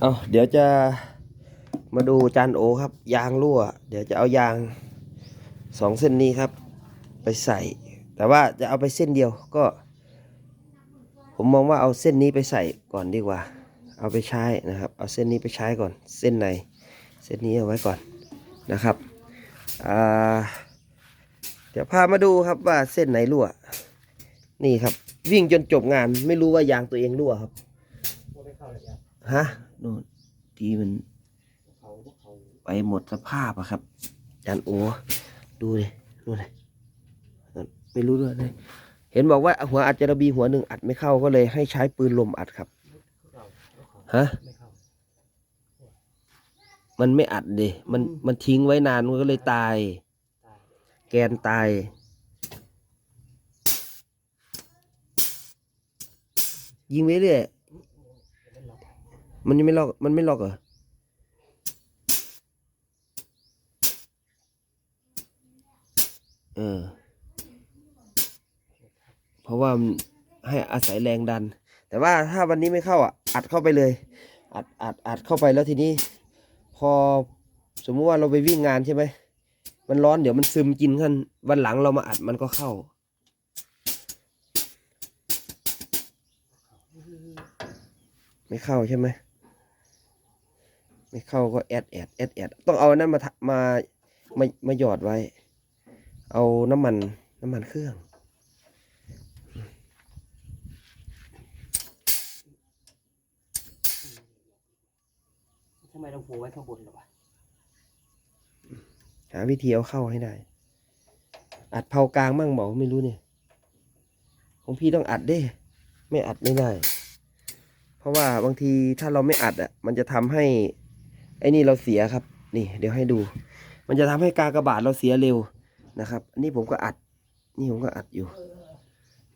เอาเดี๋ยวจะมาดูจานโอครับ ยางรั่ว เดี๋ยวจะเอายางสองเส้นนี้ครับ ไปใส่ แต่ว่าจะเอาไปเส้นเดียวก็ ผมมองว่าเอาเส้นนี้ไปใส่ก่อนดีกว่า เอาไปใช้นะครับ เอาเส้นนี้ไปใช้ก่อน เส้นในเส้นนี้เอาไว้ก่อนนะครับเดี๋ยวพามาดูครับว่าเส้นไหนรั่ว นี่ครับ วิ่งจนจบงาน ไม่รู้ว่ายางตัวเองรั่วครับฮะ โน่นทีมันไปหมดสภาพอะครับจานโอดูเลยดูเลยไม่รู้ด้วยเลยเห็นบอกว่าหัวอัดจะระบีหัวหนึ่งอัดไม่เข้าก็เลยให้ใช้ปืนลมอัดครับฮะมันไม่อัดดิมันมันทิ้งไว้นานมันก็เลยตาย แกนตายยิงไว้เรื่อย มันยังไม่ล็อก มันไม่ล็อกเหรอ เออ เพราะว่าให้อาศัยแรงดัน แต่ว่าถ้าวันนี้ไม่เข้าอะ อัดเข้าไปเลย อัด อัด อัดเข้าไปแล้วทีนี้ พอสมมุติว่าเราไปวิ่งงานใช่ไหม มันร้อนเดี๋ยวมันซึมกินกันวันหลังเรามาอัดมันก็เข้าไม่เข้าใช่ไหม ไม่เข้าก็แอดแอดแอดแอดต้องเอาอันนั้นมาทะมามามาหยอดไว้ เอาน้ำมันน้ำมันเครื่อง ทำไมต้องผูกไว้ข้างบนหรอวะหาวิธีเอาเข้าให้ได้ อัดเผากลางมั่งบอกไม่รู้เนี่ย ของพี่ต้องอัดเด้ไม่อัดไม่ได้ เพราะว่าบางทีถ้าเราไม่อัดอะ มันจะทำให้ ไอ้นี่เราเสียครับ นี่เดี๋ยวให้ดู มันจะทำให้กากระบาดเราเสียเร็วนะครับอันนี้ผมก็อัด นี่ผมก็อัดอยู่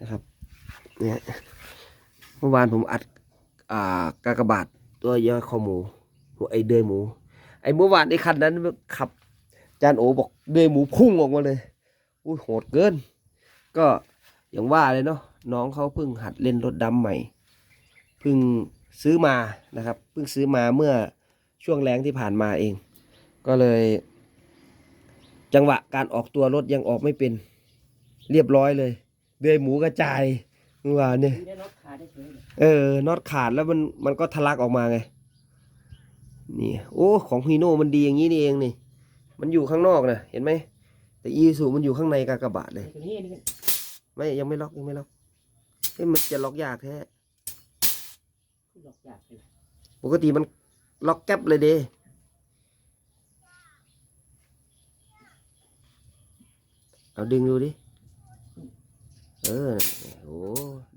นะครับ เนี่ยเมื่อวานผมอัดอ่ากากบาทตัวย่อคอหมูหัวไอเดือยหมู ไอเมื่อวานไอคันนั้นขับ จานโอบอกเดือยหมูพุ่งออกมาเลยอุ้ยโหดเกิน ก็อย่างว่าเลยเนาะน้องเขาเพิ่งหัดเล่นรถดำใหม่เพิ่งซื้อมานะครับเพิ่งซื้อมาเมื่อ ช่วงแรงที่ผ่านมาเอง ก็เลย จังหวะการออกตัวรถยังออกไม่เป็น เรียบร้อยเลยเดือยหมูกระจายเมื่อวาเนี่ยเออน็อตขาดแล้วมันมันก็ทะลักออกมาไงนี่โอ้ของฮีโน่มันดีอย่างนี้นี่เองนี่ มันอยู่ข้างนอกนะเห็นไหมแต่อีซูมันอยู่ข้างในกากบาทเลยไม่ยังไม่ล็อกยังไม่ล็อกเฮ้ยมันจะล็อกยากแท้ปกติมัน ล็อกแก๊ปเลยเด้เอาดึงดูดิ เออ โอ้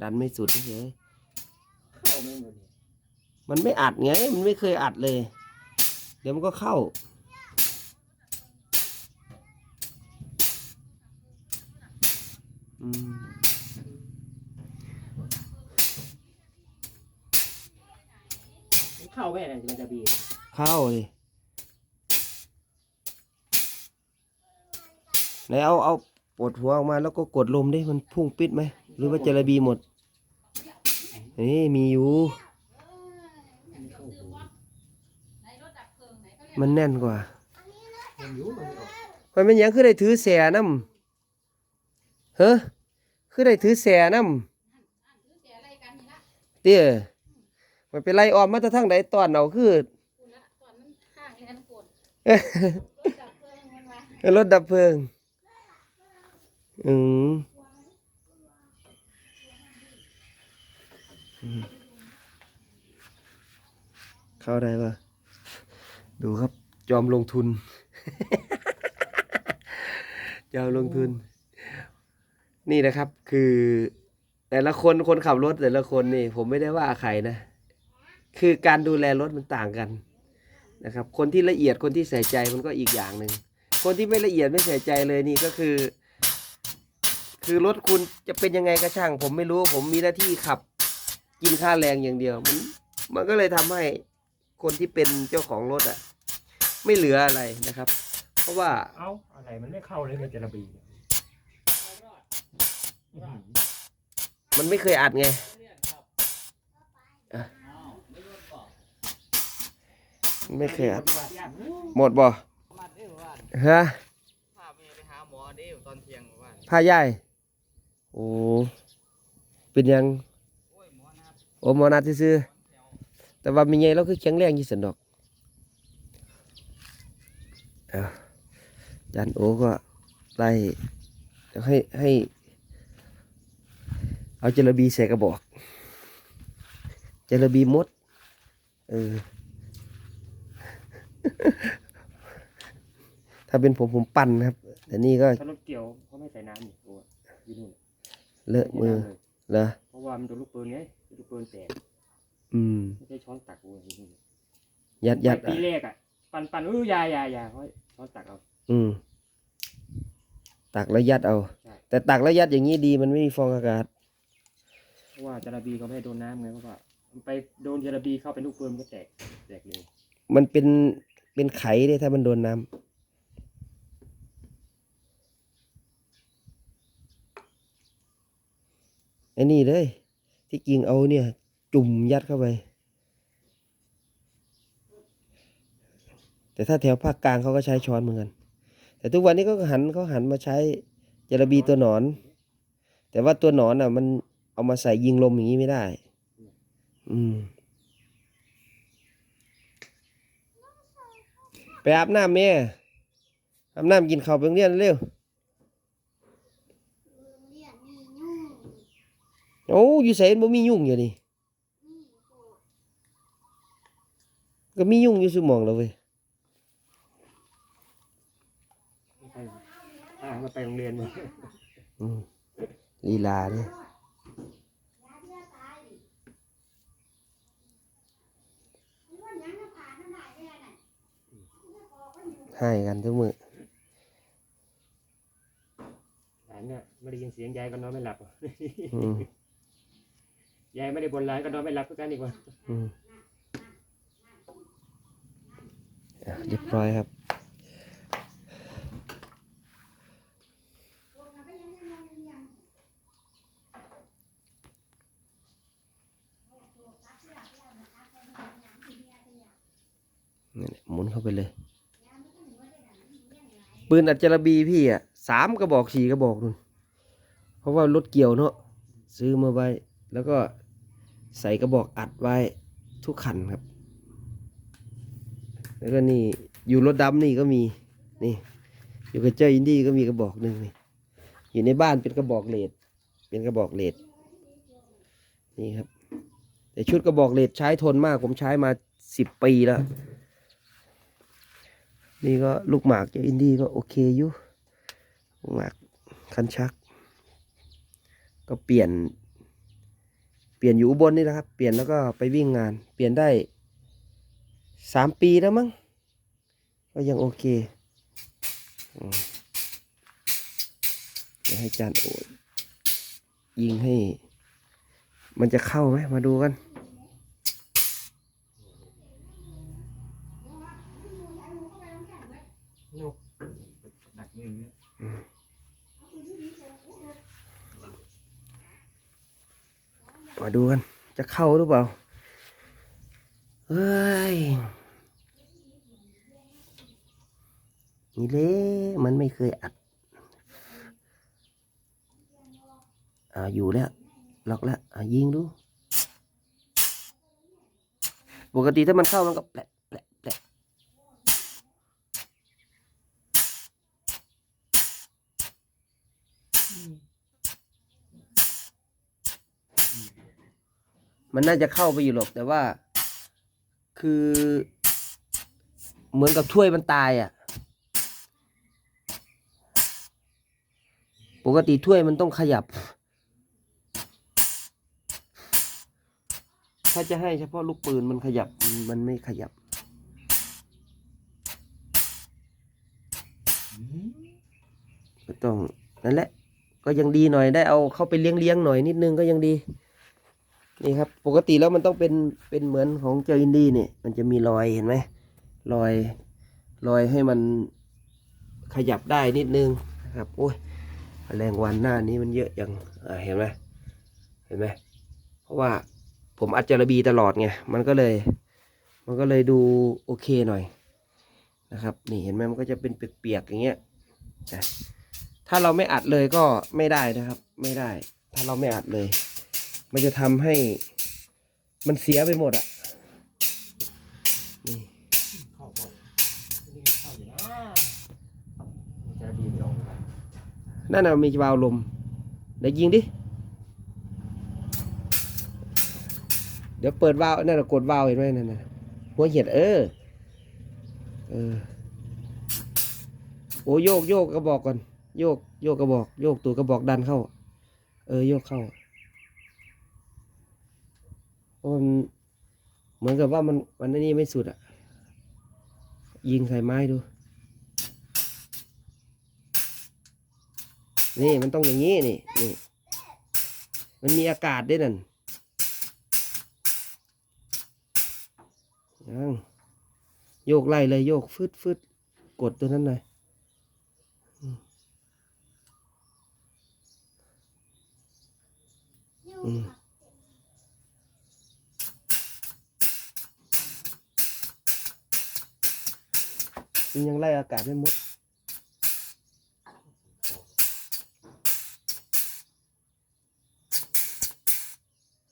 ดันไม่สุดเฉยเข้าไม่หมดเลยมันไม่อัดไง มันไม่เคยอัดเลย เดี๋ยวมันก็เข้า อืม เข้าไม่ได้มันจะบีบเข้าเลยไหนเอาเอาปวดหัวออกมาแล้วก็กดลมดิมันพุ่งปิดไหมหรือว่าจะระบีหมดนี่มีอยู่มันแน่นกว่ามันอยู่มันออกมันเป็นหยังคือได้ถือแสน้ำเฮ้อคือได้ถือแสน้ำเตี้ย มันเป็นไรออมมาแต่ทั้งใดตอนเอาคือรถดับเพลิงอืมอืมเข้าได้ปะดูครับจอมลงทุนจอมลงทุน นี่นะครับ คือ แต่ละคนคนขับรถแต่ละคนนี่ ผมไม่ได้ว่าใครนะ คือการดูแลรถมันต่างกันนะครับ คนที่ละเอียดคนที่ใส่ใจมันก็อีกอย่างหนึ่ง คนที่ไม่ละเอียดไม่ใส่ใจเลยนี่ก็คือ คือรถคุณจะเป็นยังไงก็ช่าง ผมไม่รู้ผมมีหน้าที่ขับ กินค่าแรงอย่างเดียว มันมันก็เลยทำให้คนที่เป็นเจ้าของรถอะ ไม่เหลืออะไรนะครับ เพราะว่าเอ้าอะไรมันไม่เข้าเลยมันจะระบีเนี่ยอื้อหือมันไม่เคยอัดไงอะ ไม่เคยอัดปฏิบัติยากหมดบ่มาเด้อว่าฮะพาแม่ไปหาหมอเด้อตอนเที่ยงว่าผ้าย่ายโอ้เป็นหยังโอ้ยหมอนะครับโอ้หมอนัดซื่อๆแต่ว่ามีไงเราคือแข็งแรงอยู่สันดอกเอาจานโอก็ไล่ให้ให้ เอาเจลาบีใส่กระบอก เจลาบีมด เออ ถ้าเป็นผมผมปั่นนะครับ แต่นี่ก็ถ้ารถเกี่ยวเขาไม่ใส่น้ำนี่โอ้ยอยู่นู่นเลอะมือไใส่น้ำเลยเหรอเพราะว่ามันโดนลูกปืนไงลูกปืนแตกอืมไม่ใช่ช้อนตักโอ้ยอยู่นู่นยัดยัดไปปีอะแรกอะปันปันอู้ยายายาเขาให้ช้อนตักเอาอืมตักแล้วยัดเอาใช่แต่ตักแล้วยัดอย่างนี้ดีมันไม่มีฟองอากาศเพราะว่าจาระบีเขาไม่ให้โดนน้ำไงเพราะว่ามันไปโดนจาระบีเข้าเป็นลูกปืนมันก็แตกแตกเลยมันเป็น เป็นไข่เลยถ้ามันโดนน้ำไอ้นี่เลย ที่จริงเอาเนี่ย จุ่มยัดเข้าไป แต่ถ้าแถวภาคกลางเขาก็ใช้ช้อนเหมือนกันแต่ทุกวันนี้ก็หันเขาหันมาใช้จระบีตัวหนอน แต่ว่าตัวหนอนอะ มันเอามาใส่ยิงลมอย่างนี้ไม่ได้ อืม ไปอาบน้ำแม่อาบน้ำกินข้าวไปโรงเรียนเร็วโอ้อยู่ใส่บ่มียุ่งอยู่นี่ก็มียุ่งอยู่สมองแล้วเว้ยไม่ใช่อ่ามาไปโรงเรียนมาอืมลีลาเนี่ย ให้กันทุกมือหลานเนี่ยไม่ได้ยินเสียงยายก็นอนไม่หลับอืมยายไม่ได้บนหลานก็นอนไม่หลับก็กันอีกว่าอืมอะเรียบร้อยครับ นี่นแหละหมุนเข้าไปเลย ปืนอัจจารบีพี่อะสามกระบอกสี่กระบอกนู่นเพราะว่ารถเกี่ยวเนาะซื้อมาไว้ แล้วก็ใส่กระบอกอัดไว้ทุกคันครับ แล้วก็นี่อยู่รถดำนี่ก็มีนี่ อยู่กับเจ้าอินดี้ก็มีกระบอกหนึ่งนี่อยู่ในบ้านเป็นกระบอกเลดเป็นกระบอกเลดนี่ครับแต่ชุดกระบอกเลดใช้ทนมากผมใช้มาสิบปีแล้ว นี่ก็ลูกหมากจากอินดี้ก็โอเคอยู่ลูกหมากคันชัก ก็เปลี่ยน เปลี่ยนอยู่อุบลนี่แหละครับ เปลี่ยนแล้วก็ไปวิ่งงาน เปลี่ยนได้สามปีแล้วมั้งก็ยังโอเคอืมเดี๋ยวให้จานโอดยิงให้ มันจะเข้าไหมมาดูกันกมือเนี่ย มาดูกัน จะ เข้าหรือเปล่าเฮ้ยนี่เละมันไม่เคยอัดอ่าอยู่แล้วล็อกแล้วอ่ายิงดู ปกติถ้ามันเข้ามันก็แปลกแปลกแปล มันน่าจะเข้าไปอยู่หรอกแต่ว่า คือ เหมือนกับถ้วยมันตายอะ ปกติถ้วยมันต้องขยับ ถ้าจะให้เฉพาะลูกปืนมันขยับมันไม่ขยับก็ต้องนั่นแหละ ก็ยังดีหน่อยได้เอาเข้าไปเลี้ยงเลี้ยงๆหน่อยนิดนึงก็ยังดี นี่ครับ ปกติแล้วมันต้องเป็นเป็นเหมือนของเจ้าอินดี้เนี่ยมันจะมีรอยเห็นไหมรอยรอยให้มันขยับได้นิดนึงนะครับโอ้ยแมลงวันหน้านี้มันเยอะอย่างเห็นไหมเห็นไหมเพราะว่าผมอัดจารบีตลอดไงมันก็เลย มันก็เลยดูโอเคหน่อยนะครับ นี่เห็นไหมมันก็จะเป็นเปียกๆอย่างเงี้ยถ้าเราไม่อัดเลยก็ไม่ได้นะครับ ไม่ได้ ถ้าเราไม่อัดเลย มันจะทำให้มันเสียไปหมดอะนี่เข้าเข้านี่ก็เข้าอยู่นะจระบีไม่ออกมานั่นน่ะมีวาล์วลมเดี๋ยวยิงดิ เดี๋ยวเปิดวาล์วนั่นน่ะกดวาล์วเห็นไหมนั่นน่ะหัวเห็ดเออ เออ โอ้โยกโยกกระบอกก่อน โยกโยกกระบอก โยกตัวกระบอกดันเข้า เออโยกเข้า เพราะมันเหมือนกับว่ามันมันนี่ไม่สุดอะ ยิงใส่ไม้ดู นี่มันต้องอย่างนี้นี่นี่ มันมีอากาศด้วยนั่นยังโยกไล่เลยโยกฟึดฟึดกดตัวนั้นหน่อยอืม มมันยังไล่อากาศไม่หมด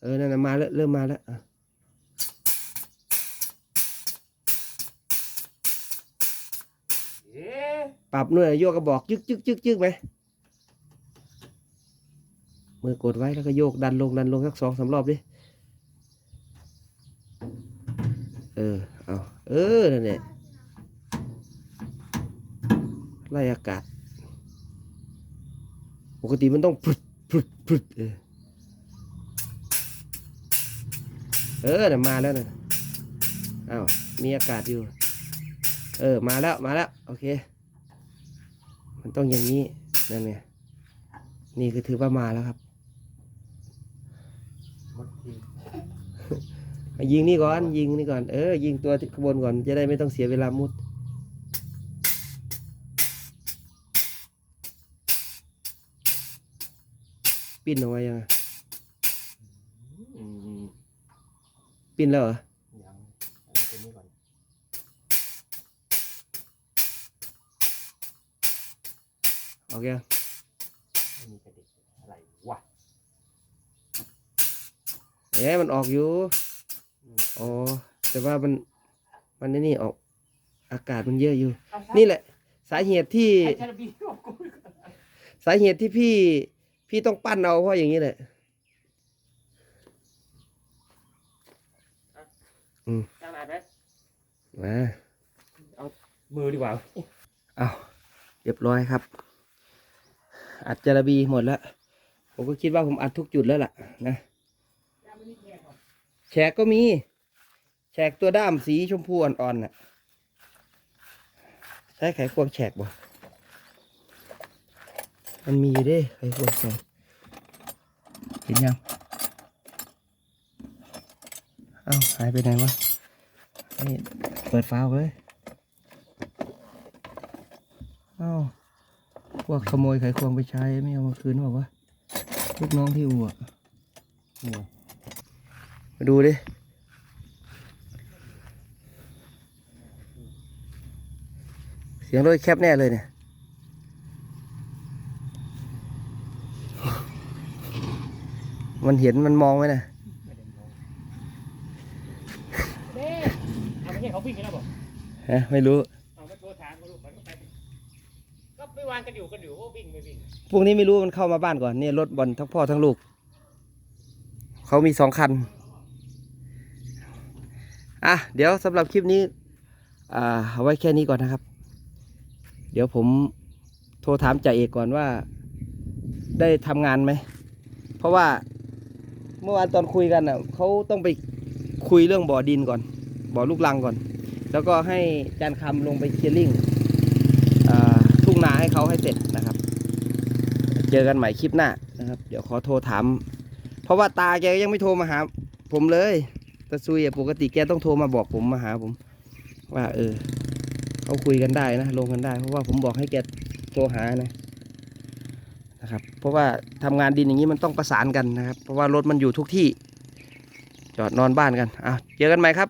เออนั่นน่ะมาแล้วเริ่มมาแล้วอะเอ๊ะปรับหน่วยโยกกระบอกยึกยึกยึกยึกไหมมือกดไว้แล้วก็โยกดันลงดันลงสักสองสามรอบดิเออเอาเออนั่นแหละ ไล่อากาศ ปกติมันต้องพุดพุดพุดเออเออนะมาแล้วนะอ้าวมีอากาศอยู่ เออ มาแล้ว มาแล้ว โอเค มันต้องอย่างนี้ นั่นไงนี่คือถือว่ามาแล้วครับมายิงนี่ก่อน ยิงนี่ก่อน เออ ยิงตัวข้างบนก่อน จะได้ไม่ต้องเสียเวลามุด ปิ้นออกมายังอะอืมปิ้นแล้วเหรอ ยังเอาตัวนี้ก่อนโอเค ไม่มีกระดิกอะไรวะ เอ๊ะมันออกอยู่อืม อ๋อ แต่ว่ามัน มันนี่นี่ออก อากาศมันเยอะอยู่เอาซะนี่แหละ สาเหตุที่ ไอ้จระบีออกกูสาเหตุที่พี่ พี่ต้องปั้นเอาเพราะอย่างนี้แหละตั้งนานไหมมามือดีกว่าเอาเรียบร้อยครับ อัดจระบีหมดแล้ว ผมก็คิดว่าผมอัดทุกจุดแล้วล่ะนะ แฉกก็มี แฉกตัวด้ามสีชมพูอ่อนๆน่ะ ใช้ไขควงแฉกบ่ มันมีอยู่เด้ไขควงแฉกเห็นยัง เอ้าหายไปไหนวะ นี่ เปิดฟ้าเลย เอ้าพวกขโมยไขควงไปใช้ไม่เอามาคืนบอกว่าวะลูกน้องที่อู่อะมาดูดิเสียงรถแคบแน่เลยเนี่ย มันเห็นมันมองไหมนะไม่ได้มองเด้เอาไม่ใช่เขาวิ่งกันแล้วบอกฮะไม่รู้ เอาไปโทรถามเขาลูกมันก็ไป ก็ไม่วางกันอยู่กันอยู่ก็วิ่งไม่วิ่งพวกนี้ไม่รู้มันเข้ามาบ้านก่อนเนี่ยรถบอลทั้งพ่อทั้งลูก เขามีสองคัน อะ เดี๋ยวสำหรับคลิปนี้ อ่าเอาไว้แค่นี้ก่อนนะครับ เดี๋ยวผมโทรถามจ่าเอกก่อนว่า ได้ทำงานไหม เพราะว่าเมื่อวานตอนคุยกันอะเขาต้องไปคุยเรื่องบ่อดินก่อน บ่อลูกรังก่อน แล้วก็ให้จานคำลงไปเคลียร์ลิงอ่าทุ่งนาให้เขาให้เสร็จนะครับ เจอกันใหม่คลิปหน้านะครับ เดี๋ยวขอโทรถาม เพราะว่าตาแกยังไม่โทรมาหา ผมเลยตาซุยอะปกติแกต้องโทรมาบอกผมมาหาผม ว่า เออเขาคุยกันได้นะลงกันได้ เพราะว่าผมบอกให้แกโทรหานะ นะครับ เพราะว่าทำงานดินอย่างนี้มันต้องประสานกันนะครับ เพราะว่ารถมันอยู่ทุกที่ จอดนอนบ้านกันอะเจอกันใหม่ครับ